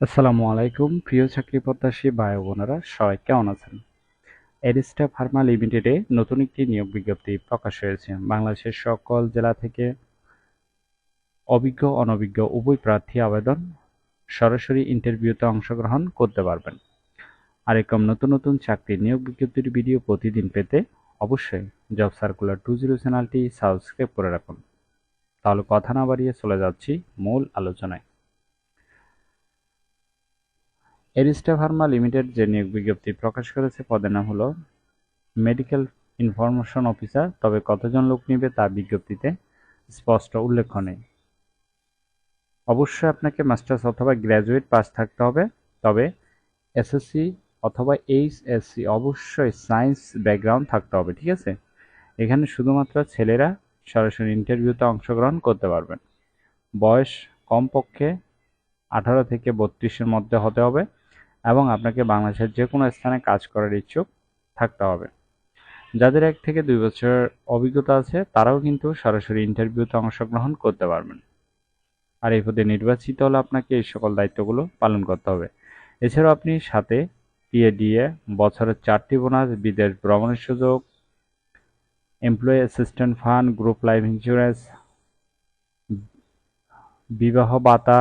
আসসালামু আলাইকুম, প্রিয় চাকরি প্রত্যাশী ভাই বোনেরা, সবাই কেমন আছেন? এরিস্টা ফার্মা লিমিটেডে নতুন একটি নিয়োগ বিজ্ঞপ্তি প্রকাশ হয়েছে। বাংলাদেশের সকল জেলা থেকে অভিজ্ঞ, অনভিজ্ঞ উভয় প্রার্থী আবেদন সরাসরি ইন্টারভিউতে অংশগ্রহণ করতে পারবেন। আর এরকম নতুন নতুন চাকরির নিয়োগ বিজ্ঞপ্তির ভিডিও প্রতিদিন পেতে অবশ্যই জব সার্কুলার টু জিরো চ্যানেলটি সাবস্ক্রাইব করে রাখুন। তাহলে কথা না বাড়িয়ে চলে যাচ্ছি মূল আলোচনায়। এরিস্টা ফার্মা লিমিটেড যে নিয়োগ বিজ্ঞপ্তি প্রকাশ করেছে, পদের নাম হলো মেডিকেল ইনফরমেশন অফিসার তবে কতজন লোক নিবে তা বিজ্ঞপ্তিতে স্পষ্ট উল্লেখ নেই। অবশ্যই আপনাকে মাস্টার্স অথবা গ্র্যাজুয়েট পাস থাকতে হবে, তবে এসএসসি অথবা এইচএসসি অবশ্যই সায়েন্স ব্যাকগ্রাউন্ড থাকতে হবে, ঠিক আছে? এখানে শুধুমাত্র ছেলেরা সরাসরি ইন্টারভিউতে অংশগ্রহণ করতে পারবেন। বয়স কমপক্ষে আঠারো থেকে বত্রিশের মধ্যে হতে হবে। এবং আপনাকে বাংলাদেশের যে কোনো স্থানে কাজ করার ইচ্ছুক থাকতে হবে। যাদের এক থেকে দুই বছর অভিজ্ঞতা আছে, তারাও কিন্তু সরাসরি ইন্টারভিউতে অংশগ্রহণ করতে পারবেন। আর এই পদে নির্বাচিত হলে আপনাকে এই সকল দায়িত্বগুলো পালন করতে হবে। এছাড়াও আপনি সাথে পিএডিএ বছরের চারটি বোনাস, বিদেশ ভ্রমণের সুযোগ employee assistant fund group life insurance বিবাহ ভাতা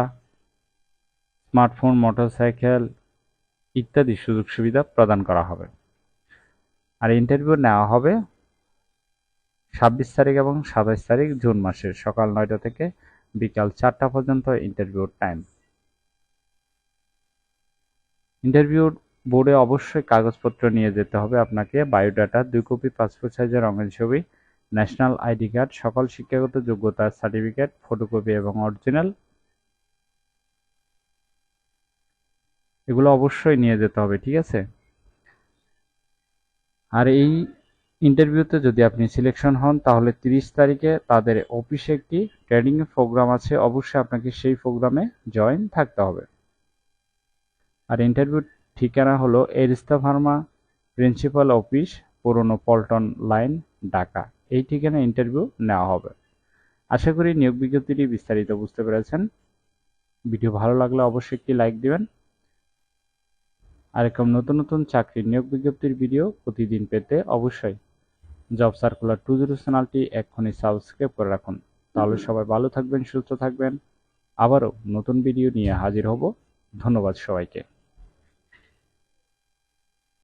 স্মার্টফোন মোটরসাইকেল ইত্যাদি সুযোগ সুবিধা প্রদান করা হবে। আর ইন্টারভিউ নেওয়া হবে ছাব্বিশ তারিখ এবং সাতাইশ তারিখ জুন মাসের সকাল নয়টা থেকে বিকাল চারটা পর্যন্ত ইন্টারভিউর টাইম ইন্টারভিউ বোর্ডে অবশ্যই কাগজপত্র নিয়ে যেতে হবে। আপনাকে বায়োডাটা দুই কপি পাসপোর্ট সাইজের রঙের ছবি ন্যাশনাল আইডি কার্ড সকল শিক্ষাগত যোগ্যতার সার্টিফিকেট ফটোকপি এবং অরিজিনাল এগুলো অবশ্যই নিয়ে যেতে হবে, ঠিক আছে? আর এই ইন্টারভিউতে যদি আপনি সিলেকশন হন, তাহলে তিরিশ তারিখে তাদের অফিসে একটি ট্রেনিং প্রোগ্রাম আছে, অবশ্যই আপনাকে সেই প্রোগ্রামে জয়েন থাকতে হবে। আর ইন্টারভিউ ঠিকানা হলো এরিস্তা ফার্মা প্রিন্সিপাল অফিস, পুরনো পল্টন লাইন, ঢাকা। এই ঠিকানা ইন্টারভিউ নেওয়া হবে। আশা করি নিয়োগ বিজ্ঞপ্তিটি বিস্তারিত বুঝতে পেরেছেন। ভিডিও ভালো লাগলে অবশ্যই একটি লাইক দিবেন। আর এরকম নতুন নতুন চাকরির নিয়োগ বিজ্ঞপ্তির ভিডিও প্রতিদিন পেতে অবশ্যই জব সার্কুলার টু জিরো চ্যানেলটি এক্ষুনি সাবস্ক্রাইব করে রাখুন। তাহলে সবাই ভালো থাকবেন, সুস্থ থাকবেন। আবারও নতুন ভিডিও নিয়ে হাজির হব। ধন্যবাদ সবাইকে।